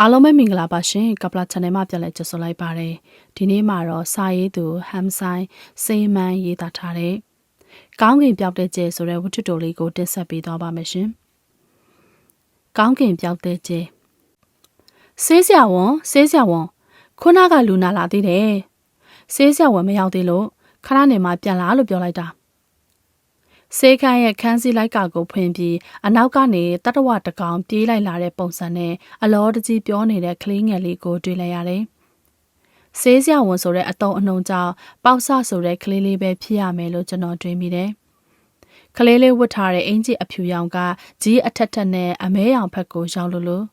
အားလုံးပဲမင်္ဂလာပါရှင်ကပလာ channel မှာပြန်လည်ကြိုဆိုလိုက်ပါတယ်ဒီနေ့မှာတော့စာရေးသူဟမ်ဆိုင်စေးမန်းရေးသားထားတဲ့ကောင်းကင်ပြောက်တဲ့ကျဲဆိုတဲ့ဝတ္ထုတိုလေးကိုတင်ဆက်ပေးသွားပါမယ်ရှင်ကောင်းကင်ပြောက်တဲ့ကျဲဆေးဆရာဝန်ဆေးဆရာဝန်ခုနကလူနာလာသေးတယ်ဆေးဆရာဝန်မရောက်သေးလို့ခဏနေမှပြန်လာလို့ပြောလိုက်တာ စေခန်းရဲ့ခန်းစည်းလိုက်ကာကိုဖွင့်ပြီးအနောက်ကနေတတဝတကောင်ပြေးလိုက်လာတဲ့ပုံစံနဲ့အလောတကြီးပြောနေတဲ့ကလေးငယ်လေးကိုတွေ့လိုက်ရတယ်။ဆေးစရာဝန်ဆိုတဲ့အတုံးအနှုံကြောင့်ပေါက်ဆဆိုတဲ့ကလေးလေးပဲဖြစ်ရမယ်လို့ကျွန်တော်တွေးမိတယ်။ကလေးလေးဝတ်ထားတဲ့အင်ဂျီအဖြူရောင်ကကြီးအထက်ထက်နဲ့အမဲရောင်ဘက်ကိုရောက်လို့လို့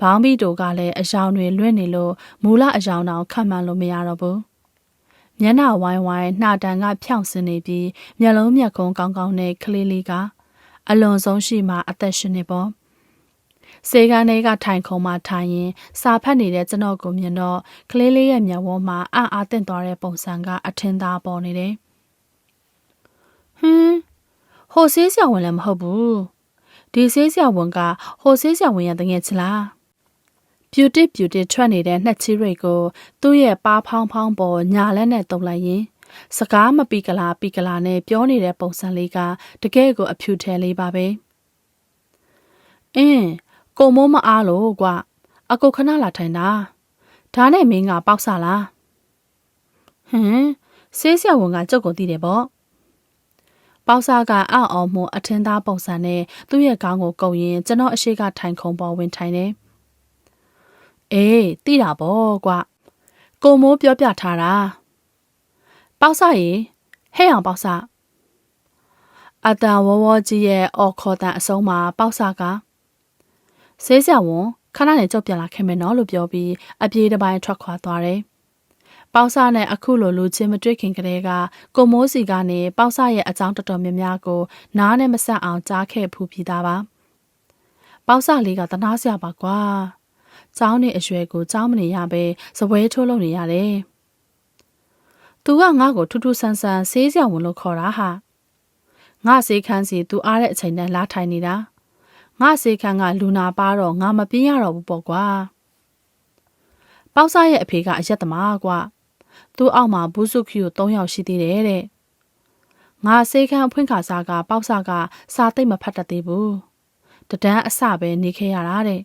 ဘောင်းဘီတိုကလည်းအယောင်တွေလွင့်နေလို့မူလအယောင်တောင်ခတ်မှန်းလို့မရတော့ဘူး။ မျက်နှာဝိုင်းဝိုင်းနှာတန်ကဖြောင့်စင်နေပြီးမျက်လုံးမျက်ခုံးကောင်းကောင်းနဲ့ကလေးလေးကအလွန်ဆုံးရှိမှအသက်ရှင်နေပေါ့စေကန်လေးကထိုင်ခုံမှထိုင်ရင်စာဖတ်နေတဲ့ကျွန်တော်ကိုမြင်တော့ကလေးလေးရဲ့မျက်ဝန်းမှာအံ့အားသင့်သွားတဲ့ပုံစံကအထင်သာပေါ်နေတယ်ဟင်းဟိုဆေးဆရာဝန်လည်းမဟုတ်ဘူးဒီဆေးဆရာဝန်ကဟိုဆေးဆရာဝန်ရဲ့တငယ်ချလား ပြူတစ်ပြူတစ်ထွက်နေတဲ့နှက်ချီတွေကိုသူ့ရဲ့ပါဖောင်းဖောင်းပေါ်ညာလက်နဲ့တုံလိုက်ရင်စကားမပီကလာပီကလာနဲ့ပြောနေတဲ့ပုံစံလေးကတကယ်ကိုအဖြူထဲလေးပါပဲအင်းကိုမိုးမအားလို့ကွာအကိုခဏလာထိုင်တာဒါနဲ့မင်းကပေါက်စားလားဟမ်ဆေးဆရာဝန်ကကြုတ်ကိုသိတယ်ပေါ့ပေါက်စားကအံ့အော်မှုအထင်သားပုံစံနဲ့သူ့ရဲ့ခေါင်းကိုကုပ်ရင်ကျွန်တော်အရှိကထိုင်ခုံပေါ်ဝင်ထိုင်တယ် အေးသိတာပေါ့ကွာကိုမိုးပြောပြထားတာပေါက်ဆရေဟဲ့အောင်ပေါက်ဆအတန်ဝဝကြီးရဲ့အော်ခေါ်တန်အဆုံးမှာပေါက်ဆကဆေးဆရာဝန်ခဏနေကြောက်ပြန်လာခဲ့မယ်နော်လို့ပြောပြီးအပြေးတစ်ပိုင်းထွက်ခွာသွားတယ်ပေါက်ဆနဲ့အခုလိုလူချင်းမတွေ့ခင်ကတည်းကကိုမိုးစီကနေပေါက်ဆရဲ့အကြောင်းတော်တော်များများကိုနားနဲ့မဆက်အောင်ကြားခဲ့ဖူးပြီးသားပါပေါက်ဆလေးကတနာစရာပါကွာ။ ကျောင်းနေအရွယ်ကိုကျောင်းမနေရပဲစပွဲထိုးလုပ်နေရတယ်။ "तू ကငါ့ကိုထူးထူးဆန်းဆန်းဆေးစရာဝင်လို့ခေါ်တာဟာ။ငါဆေးခန်းစီ तू အားတဲ့အချိန်တန်းလာထိုင်နေတာ။ငါဆေးခန်းကလူနာပါတော့ငါမပြင်းရတော့ဘူးပေါ့ကွာ။ပေါက်စားရဲ့အဖေကအရက်သမားကွာ။သူ့အောက်မှာဘူးစုခီကို၃ယောက်ရှိသေးတယ်တဲ့။ငါဆေးခန်းဖွင့်ခါစားကပေါက်စားကစာသိမ့်မဖတ်တတ်သေးဘူး။တဒန်းအစပဲနေခဲ့ရတာတဲ့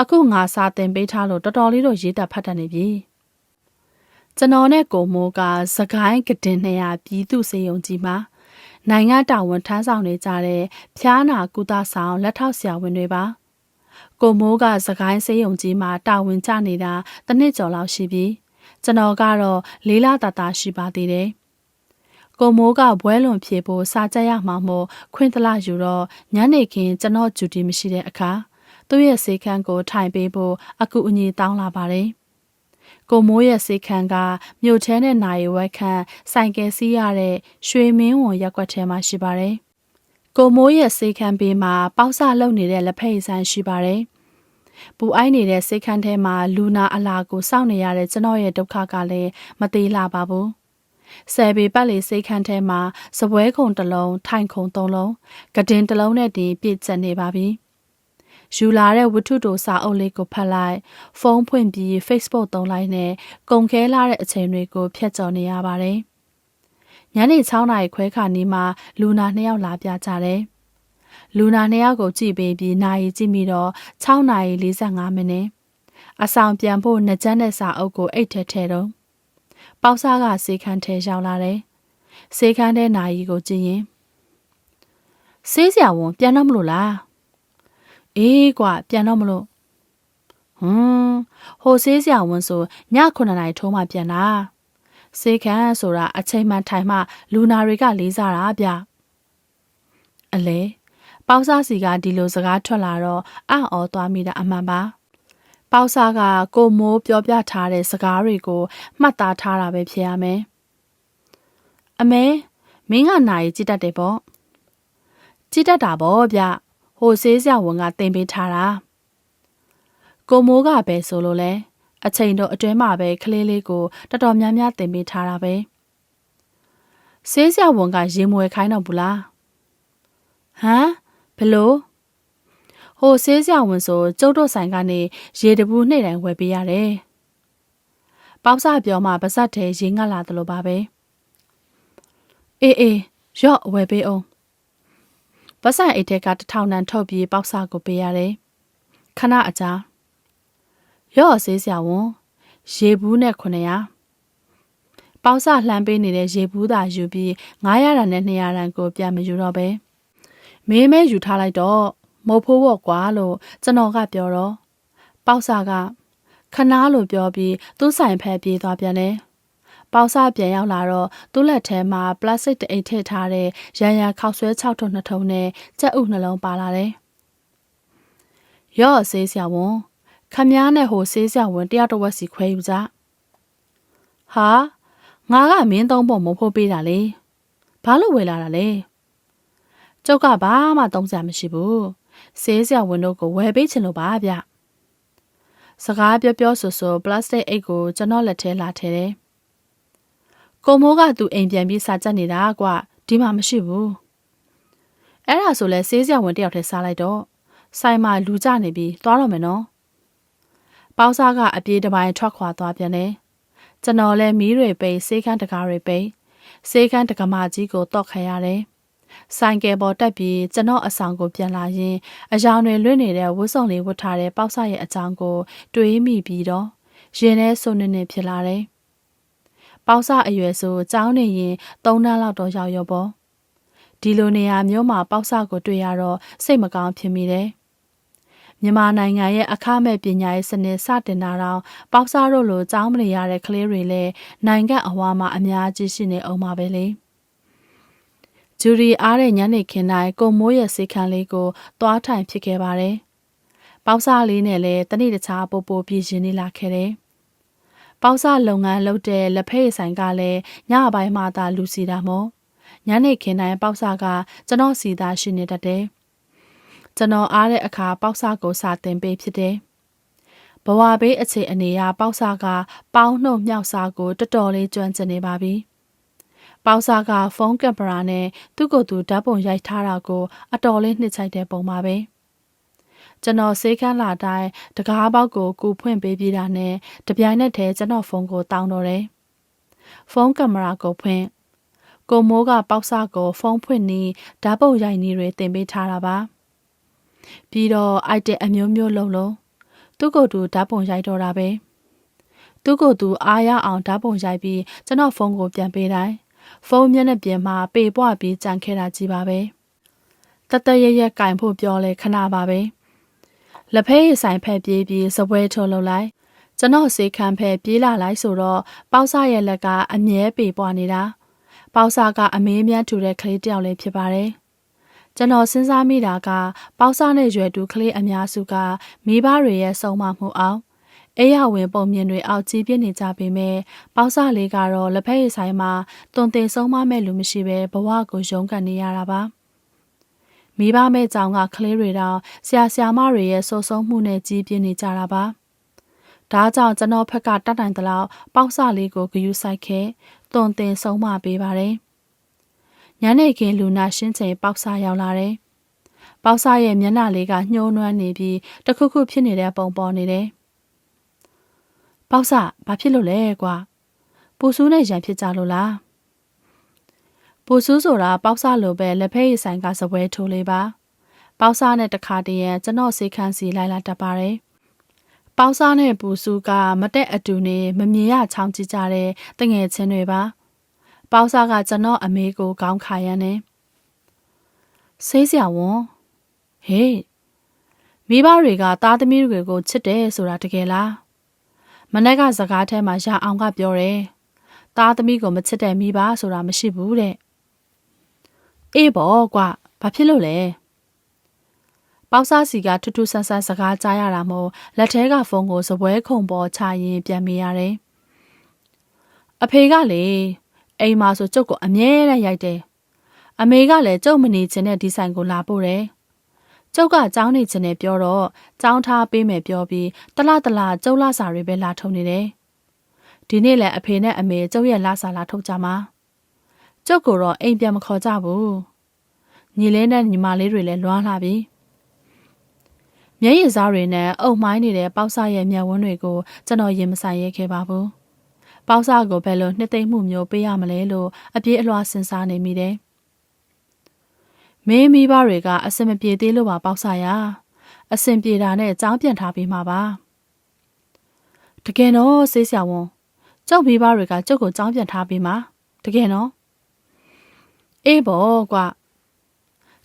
အခုငါစာသင်ပေးထားလို့တော်တော်လေးတော့ရေးတက်ဖတ်တတ်နေပြီကျွန်တော်နဲ့ကိုမိုးကစကိုင်းကတင်200ပြည်သူစေယုံကြီးမှာနိုင်ငံတာဝန်ထမ်းဆောင်နေကြတဲ့ဖျားနာကုသဆောင်လက်ထောက်ဆရာဝန်တွေပါကိုမိုးကစကိုင်းစေယုံကြီးမှာတာဝန်ကျနေတာတစ်နှစ်ကျော်လောက်ရှိပြီကျွန်တော်ကတော့လေးလာတာတာရှိပါသေးတယ်ကိုမိုးကဘွဲလွန်ဖြေဖို့စာကြက်ရမှာမို့ခွင့်တလယူတော့ညနေခင်းကျွန်တော်ဂျူတီမရှိတဲ့အခါ သူ့ရဲ့စေခန်းကိုထိုင်ပေးဖို့အကူအညီတောင်းလာပါတယ်။ကိုမိုးရဲ့စေခန်းကမြို့ထဲနဲ့နိုင်ဝက်ခန့်ဆိုင်ကယ်စီးရတဲ့ရွှေမင်းဝန်ရက်ကွက်ထဲမှာရှိပါတယ်။ကိုမိုးရဲ့စေခန်းဘေးမှာပေါက်ဆလှုပ်နေတဲ့လက်ဖက်ရည်ဆိုင်ရှိပါတယ်။ပူအိုက်နေတဲ့စေခန်းထဲမှာလူနာအလာကိုစောင့်နေရတဲ့ကျွန်တော်ရဲ့ဒုက္ခကလည်းမသေးလာပါဘူး။ဆယ်ပေပတ်လေစိတ်ခန်းထဲမှာစပွဲခုံတစ်လုံးထိုင်ခုံသုံးလုံးကဒင်တစ်လုံးနဲ့တင်ပြည့်ကျက်နေပါပြီ။ ယူလာတဲ့ဝတ္ထုတိုစာအုပ်လေးကိုဖတ်လိုက်ဖုန်းဖွင့်ပြီး Facebook သုံးလိုက်နဲ့ကုန်ခဲလာတဲ့အချိန်တွေကိုဖျက်ကျော်နေရပါတယ်။ညနေ6နာရီခွဲခါနီးမှာလူနာနှစ်ယောက်လာပြကြတယ်။လူနာနှစ်ယောက်ကိုကြည့်ပေးပြီးနာရီကြည့်ပြီးတော့6နာရီ45မိနစ်အဆောင်ပြန်ဖို့နှစ်ကျန်းတဲ့စာအုပ်ကိုအိတ်ထဲထဲတော့ပေါက်စားကစေခန်းထဲရောက်လာတယ်။စေခန်းထဲနာရီကိုကြည့်ရင်ဆေးစရာဝန်ပြန်တော့မလို့လား။ အေးကွာပြန်တော့မလို့ဟွန်းဟိုဆေးစရာဝန်ဆိုည9နာရီထိုးမှပြန်တာစေခန်းဆိုတာအချိန်မှထိုင်မှ လူနာတွေကလေးစားတာဗျအလဲပေါက်စားစီကဒီလိုစကားထွက်လာတော့အံ့ဩသွားမိတာအမှန်ပါပေါက်စားကကိုမိုးပြောပြထားတဲ့စကားတွေကိုမှတ်သားထားတာပဲဖြစ်ရမယ်အမဲမင်းကနိုင်ကြည့်တတ်တယ်ပေါ့ကြည့်တတ်တာပေါ့ဗျ ဟိုဆေးဆရာဝန်ကတင်ပေးထားတာကိုမိုးကပဲဆိုလို့လဲအချိန်တော့အတွဲမှာပဲကလေးလေးကိုတော်တော်များများတင်ပေးထားတာပဲဆေးဆရာဝန်ကရေမွေခိုင်းတော့ဘူးလားဟမ်ဘလို့ဟဟိုဆေးစရာဝန်ဆိုကျုပ်တို့ဆိုင်ကနေရေတပူးနှိမ့်တိုင်းဝယ်ပေးရတယ်။ပေါက်စပြောမှပါဇက်ထဲရေငတ်လာတယ်လို့ပါပဲ။အေးအေးရော့ဝယ်ပေးအောင်။ ပတ်ဆိုင်အိတ်ထဲကတစ်ထောင်တန်ထုတ်ပြီးပေါက်စကိုပေးရတယ်။ခဏအကြာရော့ဆေးစရာဝန်ရေဘူးနဲ့900ပေါက်စလှမ်းပေးနေတဲ့ရေဘူးသာယူပြီး900ရန်နဲ့200ရန်ကိုပြန်မယူတော့ပဲမင်းမဲယူထားလိုက်တော့မဟုတ်ဖို့ပေါ့ကွာလို့ကျွန်တော်ကပြောတော့ပေါက်စကခနားလို့ပြောပြီးသူ့ဆိုင်ဖက်ပြေးသွားပြန်တယ် ပေါက်စပြန်ရောက်လာတော့သူ့လက်ထဲမှာပလတ်စတစ်တအိတ်ထည့်ထားတဲ့ရန်ရန်ခောက်ဆွဲ6ထုံ2ထုံနဲ့ကြက်ဥနှလုံးပါလာတယ်ရော့ဆေးစရာဝန်ခမည်းနဲ့ဟိုဆေးစရာဝန်တယောက်တစ်ဝက်စီခွဲယူကြဟာငါကမင်းသုံးဖို့မဖို့ပေးတာလေဘာလို့ဝယ်လာတာလဲကျုပ်ကဘာမှသုံးစရာမရှိဘူးဆေးစရာဝန်တို့ကိုဝယ်ပေးချင်လို့ပါဗျစကားပြောပြောဆိုဆိုပလတ်စတစ်အိတ်ကိုကျွန်တော်လက်ထဲလာထည့်တယ် ကိုမိုးကသူအိမ်ပြန်ပြီးစာကြက်နေတာကွဒီမှာမရှိဘူးအဲ့ဒါဆိုလဲဆေးစရာဝန်တယောက်ထဲစားလိုက်တော့ဆိုင်မှာလူကြနေပြီးသွားတော့မယ်နော်ပေါင်းစားကအပြေးတစ်ပိုင်းထွက်ခွာသွားပြန်တယ်ကျွန်တော်လည်းမီးတွေပိတ်ဆေးခန်းတကားတွေပိတ်ဆေးခန်းတကမာကြီးကိုတော့ခံရတယ်ဆိုင်ကယ်ပေါ်တက်ပြီးကျွန်တော်အဆောင်ကိုပြန်လာရင်အယောင်တွေလွင့်နေတဲ့ဝတ်စုံလေးဝတ်ထားတဲ့ပေါက်ဆရဲ့အကြောင်းကို တွေးမိပြီးတော့ရင်ထဲဆုနေနေဖြစ်လာတယ်။ ပေါက်ဆအရွယ်ဆိုကြောင်းနေရင်၃နှစ်လောက်တော့ရောက်ရောပေါ့။ဒီလိုနေရာမျိုးမှာပေါက်ဆကိုတွေ့ရတော့စိတ်မကောင်းဖြစ်မိတယ်။မြန်မာနိုင်ငံရဲ့အခမဲ့ပညာရေးစနစ်စတင်တာတော့ပေါက်စားတို့လိုကြောင်းမနေရတဲ့ကလေးတွေလည်းနိုင်ငံအဝါမှာအများကြီးရှိနေအောင်ပါပဲလေ။ဂျူရီအားတဲ့ညနေခင်းတိုင်းကိုမိုးရဲ့စေခန်းလေးကိုသွားထိုင်ဖြစ်ခဲ့ပါတယ်။ပေါက်စားလေးနဲ့လည်းတနေ့တခြားပို့ပို့ပြည့်ရှင်နေလာခဲ့တယ်။ ပေါက်စားလုပ်ငန်းလုပ်တဲ့လက်ဖက်ရည်ဆိုင်ကလည်းညပိုင်းမှသာလူစီတာမို့ညနေခင်းတိုင်းပေါက်စားကကျွန်တော်စီသားရှိနေတတ်တယ်။ကျွန်တော်အားတဲ့အခါပေါက်စားကိုစာတင်ပေးဖြစ်တယ်။ဘဝဘေးအခြေအနေအရပေါက်စားကပေါင်းနှုတ်မြောက်စားကိုတော်တော်လေးကျွမ်းကျင်နေပါပြီ။ပေါင်စာကဖုန်းကင်မရာနဲ့သူ့ကိုယ်သူဓာတ်ပုံရိုက်ထားတာကိုအတော်လေးနှစ်ချိုက်တဲ့ပုံပါပဲ ကျွန်တော်စေးခန်းလာတိုင်းတကားပေါက်ကိုကူဖွင့်ပေးပြီးတာနဲ့တပြိုင်နက်တည်းကျွန်တော်ဖုန်းကိုတောင်းတော့တယ်ဖုန်းကင်မရာကိုဖွင့်ကိုမိုးကပေါက်စာကိုဖုန်းဖွင့်နေဓာတ်ပုံရိုက်နေတွေတင်ပေးထားတာပါပြီးတော့ item အမျိုးမျိုးလုံးလုံးသူ့ကိုယ်သူဓာတ်ပုံရိုက်တော့တာပဲသူ့ကိုယ်သူအားရအောင်ဓာတ်ပုံရိုက်ပြီးကျွန်တော်ဖုန်းကိုပြန်ပေးတိုင်းဖုန်းမျက်နှာပြင်မှာပေပွားပြီးကြံခဲ့တာကြီးပါပဲတတရရကင်ဖို့ပြောလဲခဏပါပဲ လက်ဖက်ရည်ဆိုင်ဖက်ပြေးပြီးစပွဲထုတ်လုပ်လိုက်ကျွန်တော်စေခံဖက်ပြေးလာလိုက်ဆိုတော့ပေါက်စားရဲ့လက်ကအမြဲပေပွားနေတာပေါက်စားကအမေးမြန်းထူတဲ့ကလေးတယောက်လည်းဖြစ်ပါတယ်ကျွန်တော်စဉ်းစားမိတာကပေါက်စားနဲ့ရွယ်တူကလေးအများစုကမိဘတွေရဲ့ဆုံးမမှုအောင်အေးရဝင်ပုံမြင်တွေအောက်ကြီးပြနေကြပေမဲ့ပေါက်စလေးကတော့လက်ဖက်ရည်ဆိုင်မှာတွန်တင်ဆုံးမမဲ့လူမရှိပဲဘဝကိုရုန်းကန်နေရတာပါ မိဘမဲ့ကြောင်ကကလေးတွေတော့ဆရာဆရာမတွေရဲ့ဆိုးဆုံးမှုနဲ့ကြီးပြင်းနေကြတာပါဒါကြောင့်ကျွန်တော်ဖက်ကတတ်တိုင်တလောက်ပေါက်စလေးကိုဂယူဆိုင်ခဲ့တွန်တင်ဆုံးမပေးပါတယ်ညနေခင်းလူနာရှင်းချိန်ပေါက်စရောက်လာတယ်ပေါက်စရဲ့မျက်နှာလေးကညှိုးနွမ်းနေပြီးတခုခုဖြစ်နေတဲ့ပုံပေါ်နေတယ်ပေါက်စဘာဖြစ်လို့လဲကွာပူဆူးနဲ့ရံဖြစ်ကြလို့လား ပူဆူးဆိုတာပေါက်စလိုပဲလက်ဖက်ရည်ဆိုင်ကစပွဲထိုးလေးပါပေါက်စနဲ့တခါတည်းရန်ကျွန်တော်စေခန်းစီလိုက်လာတတ်ပါတယ်ပေါက်စားနဲ့ပူစုကမတက်အတူနေမမြင်ရချောင်းကြည့်ကြတဲ့တငယ်ချင်းတွေပါပေါက်စားကကျွန်တော်အမေကိုခေါင်းခါရမ်းနေဆေးစရာဝန်ဟေးမိဘတွေကသားသမီးတွေကိုချစ်တယ်ဆိုတာတကယ်လားမနက်ကစကားထဲမှာရအောင်ကပြောတယ်။သားသမီးကိုမချစ်တဲ့မိဘဆိုတာမရှိဘူးတဲ့။ အေးပေါ့ကွာဘာဖြစ်လို့လဲ။ပေါက်စားစီကထူးထူးဆန်းဆန်းစကားကြားရတာမို့လက်ထဲကဖုန်းကိုစပွဲခုံပေါ်ချရင်ပြန်မေးရတယ်။အဖေကလေအိမ်မှာဆိုကျုပ်ကိုအမြဲတမ်းရိုက်တယ်။အမေကလည်းကျုပ်မနေချင်တဲ့ဒီဆိုင်ကိုလာပို့တယ်။ကျုပ်ကကြောင်းနေချင်တယ်ပြောတော့ကြောင်းထားပေးမယ်ပြောပြီးတလတလကျုပ်လာစာတွေပဲလာထုံနေတယ်ဒီနေ့လည်းအဖေနဲ့အမေကျုပ်ရဲ့လာစာလာထုတ်ကြမှာ ကျုပ်ကိုတော့အိမ်ပြန်မခေါ်ကြဘူးညီလေးနဲ့ညီမလေးတွေလည်းလွားလာပြီမျက်ရည်စားတွေနဲ့အုပ်မိုင်းနေတဲ့ပေါက်ဆရဲ့မျက်ဝန်းတွေကိုကျွန်တော်ရင်မဆိုင်ရဲခဲ့ပါဘူး။ပေါက်ဆကိုဘယ်လိုနှစ်သိမ့်မှုမျိုးပေးရမလဲလို့အပြေးအလွှာစဉ်းစားနေမိတယ်။မင်းမိဘတွေကအစင်မပြေသေးလို့ပါပေါက်ဆရာ။အစင်ပြေတာနဲ့ကြောင်းပြန်ထားပြီးမှာပါ။တကယ်တော့ဆေးဆရာဝန်ကျုပ်မိဘတွေကကျုပ်ကိုကြောင်းပြန်ထားပြီးမှာတကယ်နော်။ အေးဘောကွာ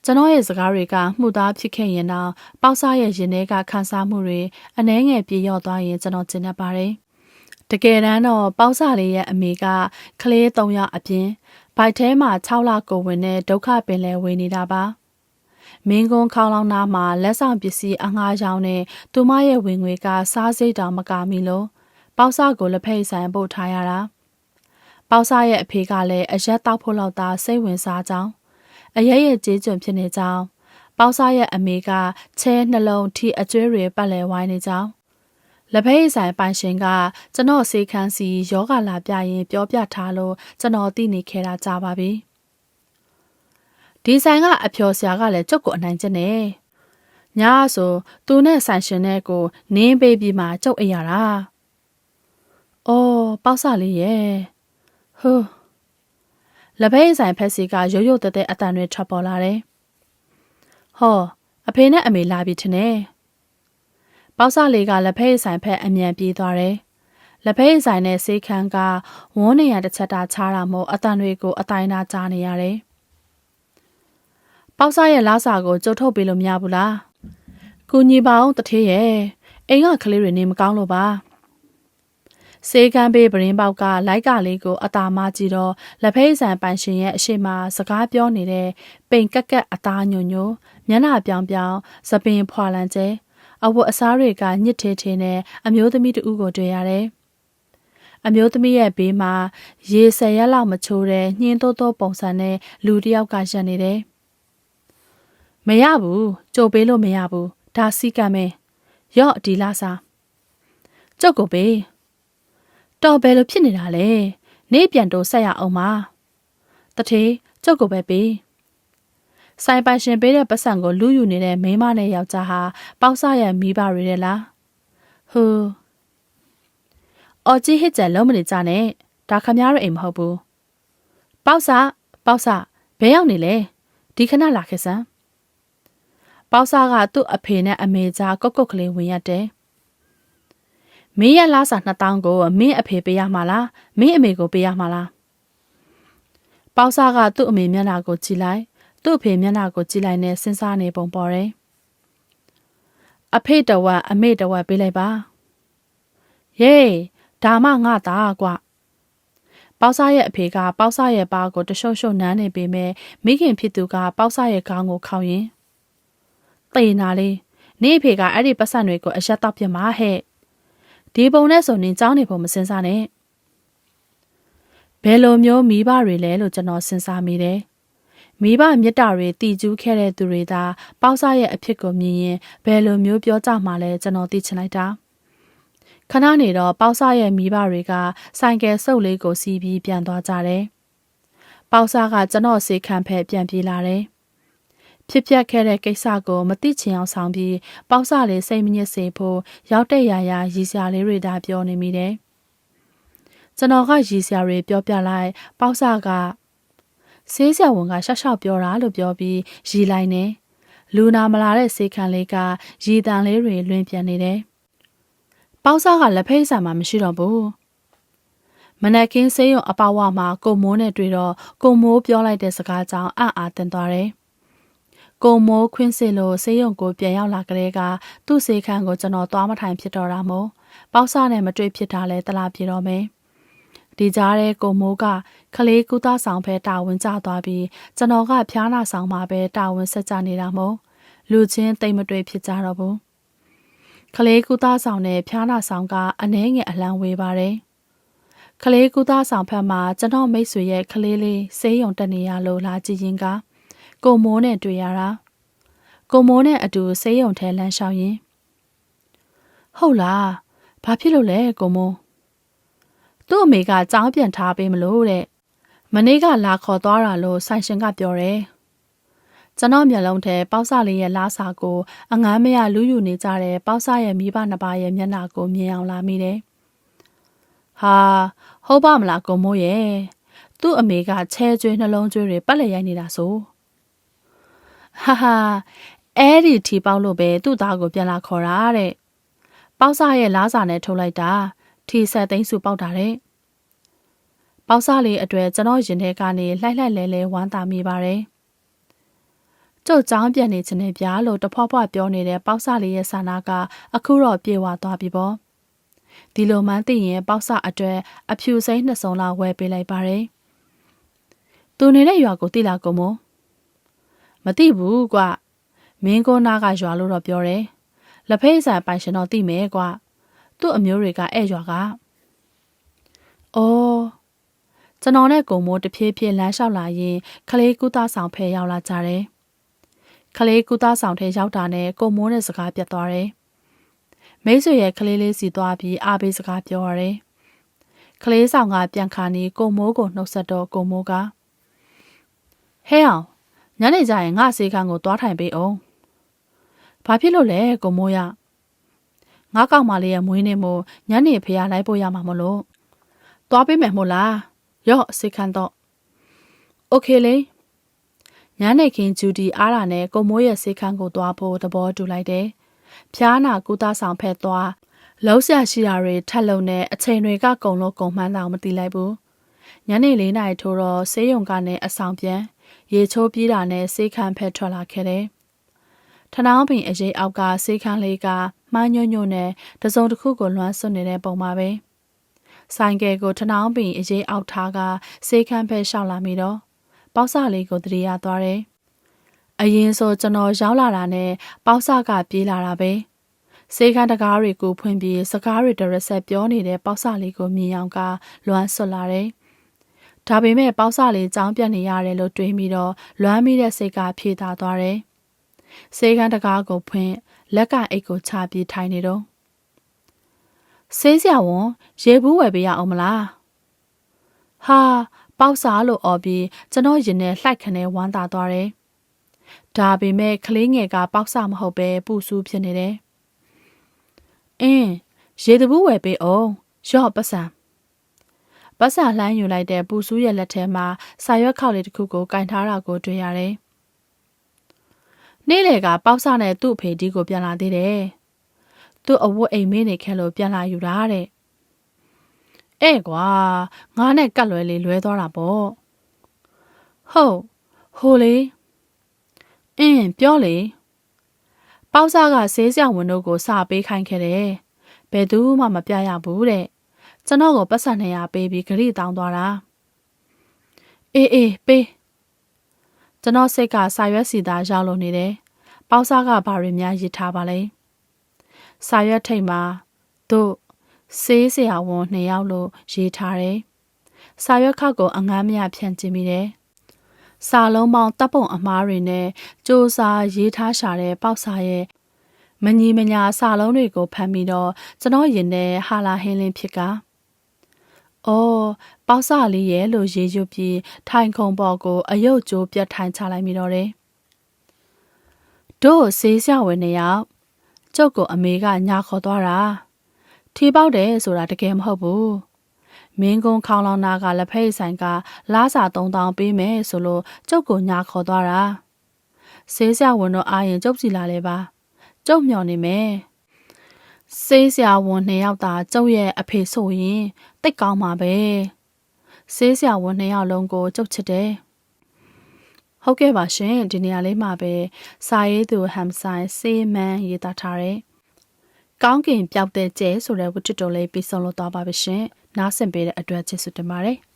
ကျွန်တော်ရဲ့စကားတွေကမှုသားဖြစ်ခဲ့ရင်တော့ပေါက်စားရဲ့ရင်ထဲကခံစားမှုတွေအနှဲငယ်ပြေလျော့သွားရင်ကျွန်တော်ကျင်တတ်ပါတယ်။တကယ်တမ်းတော့ပေါက်စားလေးရဲ့အမေကကလေး၃ယောက်အပြင်ဘိုက်ထဲမှာ6လကိုဝင်တဲ့ဒုက္ခပင်လဲဝင်နေတာပါ။မင်းကုန်းခေါင်းလောင်းနားမှာလက်ဆောင်ပစ္စည်းအငှားရောင်းနဲ့သူမရဲ့ဝင်ငွေကစားစိတ်တောင်မကမီလို့ပေါက်စားကိုလက်ဖက်ဆိုင်ပို့ထားရတာ။ ပေါက်စားရဲ့အဖေကလည်းအရက်တောက်ဖို့လောက်သာစိတ်ဝင်စားကြောင်းအရရဲ့ကြေးကျွန်ဖြစ်နေကြောင်းပေါစားရဲ့အမေကချဲနှလုံးထိအကျွဲတွေပတ်လည်ဝိုင်းနေကြောင်းလက်ဖက်ရည်ဆိုင်ပိုင်ရှင်ကကျွန်တော်စေခန်းစီယောဂလာပြရင်ပြောပြထားလို့ကျွန်တော်သိနေခဲ့တာကြာပါပြီဒီဆိုင်ကအဖျော်ဆရာကလည်းကျုပ်ကိုအနိုင်ကျင့်နေညာဆိုသူနဲ့ဆိုင်ရှင်နဲ့ကိုနင်းပေးပြီးမှကျုပ်အိပ်ရတာအော်ပေါက်စလေးရဲ့ ဟိုးလက်ဖက်ဆိုင်ဖက်စီကရိုးရိုးတဲတဲအတန်တွေထွက်ပေါ်လာတယ်။ဟောအဖေနဲ့အမေလာပြီထင်တယ်။ပေါက်စလေးကလက်ဖက်ဆိုင်ဖက်အမြန်ပြေးသွားတယ်။လက်ဖက်ဆိုင်နဲ့ဆေးခန်းကဝန်းနေရတစ်ချက်တာချားတာမို့အတန်တွေကိုအတိုင်းသားကြားနေရတယ်။ပေါက်စရဲ့လားစာကိုကြုတ်ထုတ်ပေးလို့မရဘူးလား။ကိုညီပါအောင်တထေးရဲ့အိမ်ကကလေးတွေနေမကောင်းလို့ပါ။ စေကမ်းပေးပရင်ပေါက်ကလိုက်ကလေးကိုအသာမကြည့်တော့လက်ဖက်ဆန်ပန်ရှင်ရဲ့အရှိမစကားပြောနေတဲ့ပိန်ကက်ကက်အသားညွညွမျက်နှာပြောင်ပြောင်သပင်ဖွာလန်ကျဲအဝတ်အစားတွေကညစ်ထေးထေးနဲ့အမျိုးသမီးတူကိုတွေ့ရတယ်။အမျိုးသမီးရဲ့ဘေးမှာရေဆယ်ရက်လောက်မချိုးတဲ့ညှင်းတိုးတိုးပုံစံနဲ့လူတစ်ယောက်ကရပ်နေတယ်။မရဘူးကြိုပေးလို့မရဘူးဒါစီကံမဲရော့ဒီလာစားကျုပ်ကိုပေး တော်ဘယ်လိုဖြစ်နေတာလဲနေပြန်တော့ဆက်ရအောင်ပါတထေးကျုပ်ကိုပဲပေးဆိုင်ပိုင်ရှင်ပေးတဲ့ပတ်စံကိုလူယူနေတဲ့မိန်းမနဲ့ယောက်ျားဟာပေါက်ဆရဲ့မိဘတွေတဲ့လားဟူအော်ကြီးဟစ်ကြလုံးမနေကြနဲ့ဒါခမားရဲ့အိမ်မဟုတ်ဘူးပေါက်ဆပေါက်ဆဘယ်ရောက်နေလဲဒီခဏလာခဲ့စမ်းပေါက်ဆကသူ့အဖေနဲ့အမေကြားကုတ်ကုတ်ကလေးဝင်ရတယ် မင်းရဲ့လားစာ2000ကိုမင်းအဖေပေးရမှာလားမင်းအမေကိုပေးရမှာလားပေါက်စားကသူ့အမေမျက်နှာကိုကြည့်လိုက်သူ့အဖေမျက်နှာကိုကြည့်လိုက်နဲ့စဉ်းစားနေပုံပေါ်တယ်အဖေတဝက်အမေတဝက်ပေးလိုက်ပါယေးဒါမှငါသားကွာပေါက်စားရဲ့အဖေကပေါက်စားရဲ့ပါကိုတရှုပ်ရှုပ်နမ်းနေပေမဲ့မိခင်ဖြစ်သူကပေါက်စားရဲ့ခေါင်းကိုခေါင်းရင်တေနာလေးနေအဖေကအဲ့ဒီပတ်စံတွေကိုအရက်တော့ပြမှာဟဲ့ ဒီပုံနဲ့ဆိုရင်ကြောင်းနေဖို့မစင်စားနဲ့ဘယ်လိုမျိုးမိဘတွေလဲလို့ကျွန်တော်စဉ်းစားမိတယ်မိဘမြတ်တာတွေတည်ကျူးခဲ့တဲ့သူတွေသာပေါက်စားရဲ့အဖြစ်ကိုမြင်ရင်ဘယ်လိုမျိုးပြောကြမှာလဲကျွန်တော်သိချင်လိုက်တာခဏနေတော့ပေါက်စားရဲ့မိဘတွေကဆိုင်ကယ်စုပ်လေးကိုစီးပြီးပြန်သွားကြတယ်ပေါက်စားကကျွန်တော်စေခံဖက်ပြန်ပြေးလာတယ် ဖြစ်ပျက်ခဲ့တဲ့ကိစ္စကိုမသိချင်အောင်ဆောင်ပြီးပေါက်စလေးစိတ်မညစ်စေဖို့ရောက်တဲ့ရာရာရည်စရာလေးတွေဒါပြောနေမိတယ်။ကျွန်တော်ကရည်စရာတွေပြောပြလိုက်ပေါက်စကဆေးဆရာဝန်ကရှော့ရှော့ပြောတာလို့ပြောပြီးရည်လိုက်နေလူနာမလာတဲ့ဆေးခံလေးကရည်တန်လေးတွေလွင်ပြန်နေတယ်။ပေါက်စကလက်ဖိတ်ဆာမှမရှိတော့ဘူး။မနက်ကင်းဆေးရုံအပဝမှာကိုမိုးနဲ့တွေ့တော့ကိုမိုးပြောလိုက်တဲ့စကားကြောင့်အံ့အားသင့်သွားတယ်။ ကိုမိုးခွင်းစစ်လို့ဆေးရုံကိုပြန်ရောက်လာကြတဲ့ကသူ့ဆေးခန်းကိုကျွန်တော်သွားမထိုင်ဖြစ်တော့တာမို့ပေါက်ဆနဲ့မတွေ့ဖြစ်တာလဲတလားပြေတော့မယ်ဒီကြားထဲကိုမိုးကခလေးကုသဆောင်ဖဲတာဝန်ကျသွားပြီးကျွန်တော်ကဖျားနာဆောင်မှာပဲတာဝန်ဆက်ကြနေတာမို့လူချင်းတိတ်မတွေ့ဖြစ်ကြတော့ဘူးခလေးကုသဆောင်နဲ့ဖျားနာဆောင်ကအနှဲငယ်အလံဝေးပါတယ်ခလေးကုသဆောင်ဖက်မှာကျွန်တော်မိတ်ဆွေရဲ့ခလေးလေးဆေးရုံတက်နေရလို့လာကြည့်ရင်က ကိုမိုးနဲ့တွေ့ရတာကိုမိုးနဲ့အတူဆေးရုံထဲလမ်းလျှောက်ရင်ဟုတ်လားဘာဖြစ်လို့လဲကိုမိုးသူ့အမေကကြောင်းပြန်ထားပေးမလို့တဲ့မနေ့ကလာခေါ်သွားတာလို့ဆိုင်ရှင်ကပြောတယ်ကျွန်တော်မျက်လုံးထဲပေါက်ဆလေးရဲ့လားစာကိုအငမ်းမရလူးယူနေကြတဲ့ပေါက်ဆရဲ့မိဘနှစ်ပါးရဲ့မျက်နှာကိုမြင်အောင်လာမိတယ်။ဟာဟုတ်ပါမလားကိုမိုးရဲ့သူ့အမေကချဲကျွေးနှလုံးကျွေးတွေပတ်လည်ရိုက်နေတာဆို။ ဟာဟာအဲ့ဒီထီပေါက်လို့ပဲသူ့သားကိုပြန်လာခေါ်တာတဲ့။ပေါက်ဆရဲ့လားစာနဲ့ထုတ်လိုက်တာထီဆက်သိန်းစုပေါက်တာတဲ့။ပေါက်ဆလေးအတွေ့ကျွန်တော်ရင်ထဲကနေလှိုက်လှိုက်လဲလဲဝမ်းသာမိပါတယ်။ကျုပ်ကြောင်းပြန်နေခြင်းနဲ့ပြားလို့တဖွားဖွားပြောနေတဲ့ပေါက်ဆလေးရဲ့ဆန္ဒကအခုတော့ပြေဝသွားပြီပေါ့ဒီလိုမှန်းသိရင်ပေါက်ဆအတွက်အဖြူစိမ့်နှစ်စုံလောက်ဝယ်ပေးလိုက်ပါတယ်သူနေတဲ့ရွာကိုတိလာကုန်မ မသိဘူးကွမင်းကိုနာကရွာလို့တော့ပြောတယ်လက်ဖေးဆိုင်ပိုင်ရှင်တော့သိမယ်ကွသူ့အမျိုးတွေကအဲ့ရွာကအော်ကျွန်တော်နဲ့ကုံမိုးတဖြည်းဖြည်းလမ်းလျှောက်လာရင်ခလေးကူသားဆောင်ဖဲရောက်လာကြတယ်ခလေးကုသဆောင်ထဲရောက်တာနဲ့ကိုမိုးနဲ့စကားပြတ်သွားတယ်။မိတ်ဆွေရဲ့ခလေးလေးစီသွားပြီးအားပေးစကားပြောရတယ်။ခလေးဆောင်ကပြန်ခါနေကိုမိုးကိုနှုတ်ဆက်တော့ကိုမိုးကဟဲအောင် ညနေကျရင်ငါအစေခန်းကိုသွားထိုင်ပေးအောင်။ဘာဖြစ်လို့လဲကိုမိုးရ။ငါကောက်မလေးရဲ့မွေးနေ့မို့ညနေဖျားလိုက်ဖို့ရမှာမလို့။သွားပေးမယ်မို့လား။ရော့အစေခန်းတော့။ Okay လေ။ညနေခင်းဂျူဒီအားရနဲ့ကိုမိုးရဲ့ဆေးခန်းကိုသွားဖို့သဘောတူလိုက်တယ်။ဖျားနာကူသားဆောင်ဖက်သွားလုံးဆရာရှိတာတွေထက်လုံနဲ့အချိန်တွေကကုံလို့ကုံမှန်းတော့မသိလိုက်ဘူး။ညနေ၄နာရီထိုးတော့ဆေးရုံကနေအဆောင်ပြန် ရေချိုးပြေးတာနဲ့ဆေးခန်းဖက်ထွက်လာခဲ့တယ်။ထနောင်းပင်အရေးအောက်ကဆေးခန်းလေးကမှန်းညွညွနဲ့တစုံတစ်ခုကိုလွှမ်းဆွနေတဲ့ပုံပါပဲ။ဆိုင်ကယ်ကိုထနောင်းပင်အရေးအောက်ထားကဆေးခန်းဖက်ရှောက်လာမိတော့ပေါက်ဆလေးကိုတရေရသွားတယ်။အရင်ဆိုကျွန်တော်ရောက်လာတာနဲ့ပေါက်ဆကပြေးလာတာပဲ။စေခန်းတကားတွေကိုဖွင့်ပြီးစကားတွေတရက်ဆက်ပြောနေတဲ့ပေါက်ဆလေးကိုမြင်အောင်ကလွမ်းဆွလာတယ်။ ဒါပေမဲ့ပေါက်ဆလေးကြောင်းပြတ်နေရတယ်လို့တွေးပြီးတော့လွမ်းမိတဲ့စိတ်ကဖြေသာသွားတယ်။စေခန်းတကားကိုဖွင့်လက်ကအိတ်ကိုချပြီးထိုင်နေတော့ဆေးစရာဝန်ရေဘူးဝယ်ပေးရအောင်မလားဟာပေါက်စားလို့អော်ပြီးကျွန်တော်ရင်ထဲလှိုက်ခနဲဝမ်းသာသွားတယ်။ဒါပေမဲ့ကလေးငယ်ကပေါက်စားမဟုတ်ပဲပူဆူးဖြစ်နေတယ်။အင်းရေတဘူးဝယ်ပေးအောင်ရော့ပတ်စံ ပတ်စံလှမ်းယူလိုက်တဲ့ပူဆူးရဲ့လက်ထဲမှာစာရွက်ခေါက်လေးတစ်ခုကိုကင်ထားတာကိုတွေ့ရတယ်။နေ့လေကပေါက်စားနဲ့သူ့အဖေဒီကိုပြန်လာသေးတယ်။သူ့အဝတ်အိမ်မင်းနေခဲလို့ပြန်လာယူတာတဲ့အဲ့ကွာငါနဲ့ကတ်လွဲလေးလွဲသွားတာပေါ့ဟုတ်ဟိုလေအင်းပြောလေပေါက်စားကဆေးဆရာဝန်တို့ကိုစာပေးခိုင်းခဲ့တယ်ဘယ်သူမှမပြရဘူးတဲ့ ကျွန်တော်ကိုပတ်စံနေရပေးပြီးဂရိတောင်းသွားတာအေးအေးပေးကျွန်တော်စိတ်ကစာရွက်စီသားရောက်လို့နေတယ်ပေါက်စားကဘာတွေများရစ်ထားပါလဲစာရွက်ထိတ်မှာတို့ဆေးဆရာဝန်နှစ်ယောက်လို့ရေးထားတယ်။စာရွက်ခောက်ကိုအငမ်းမရဖြန့်ကျင်မိတယ်။စာလုံးပေါင်းတပ်ပုံအမားတွေနဲ့စ조사ရေးထားရှာတဲ့ပေါက်စာရဲ့မညီမညာစာလုံးတွေကိုဖတ်ပြီးတော့ကျွန်တော်ရင်ထဲဟာလာဟင်းလင်းဖြစ်က။ အော်ပေါက်စာလေးရဲ့လို့ရေးရွပြီးထိုင်ခုံပေါ်ကိုအယုတ်ကျိုးပြတ်ထိုင်ချလိုက်မိတော့တယ်။တို့ဆေးဆရာဝန်နှစ်ယောက်ကျုပ်ကိုအမေကညာခေါ်သွားတာ။ထီပေါက်တယ်ဆိုတာတကယ်မဟုတ်ဘူးမင်းကုန်းခေါင်းလောင်နာကလက်ဖက်ဆိုင်ကလားစာ3000ပေးမယ်ဆိုလို့ကျုပ်ကိုညာခေါ်သွားတာဆေးဆရာဝန်တို့အားရင်ကျုပ်စီလာလဲပါကျုပ်မျှော်နေမယ် ဆေးဆရာဝန်နှစ်ယောက်သာကျုပ်ရဲ့အဖေဆိုရင်တိတ်ကောင်းမှာပဲဆေးဆရာဝန်နှစ်ယောက်လုံးကိုကျုပ်ချစ်တယ်ဟုတ်ကဲ့ပါရှင်ဒီနေရာလေးမှာပဲစာရေးသူဟမ်ဆိုင်စေးမန်းရေးသားထားတဲ့ကောင်းကင်ပြောက်တဲ့ကျဲဆိုတဲ့ဝတ္ထုတော်လေးပြီးဆုံးလို့သွားပါပါရှင်။နားဆင်ပေးတဲ့အတွက်ကျေးဇူးတင်ပါတယ်။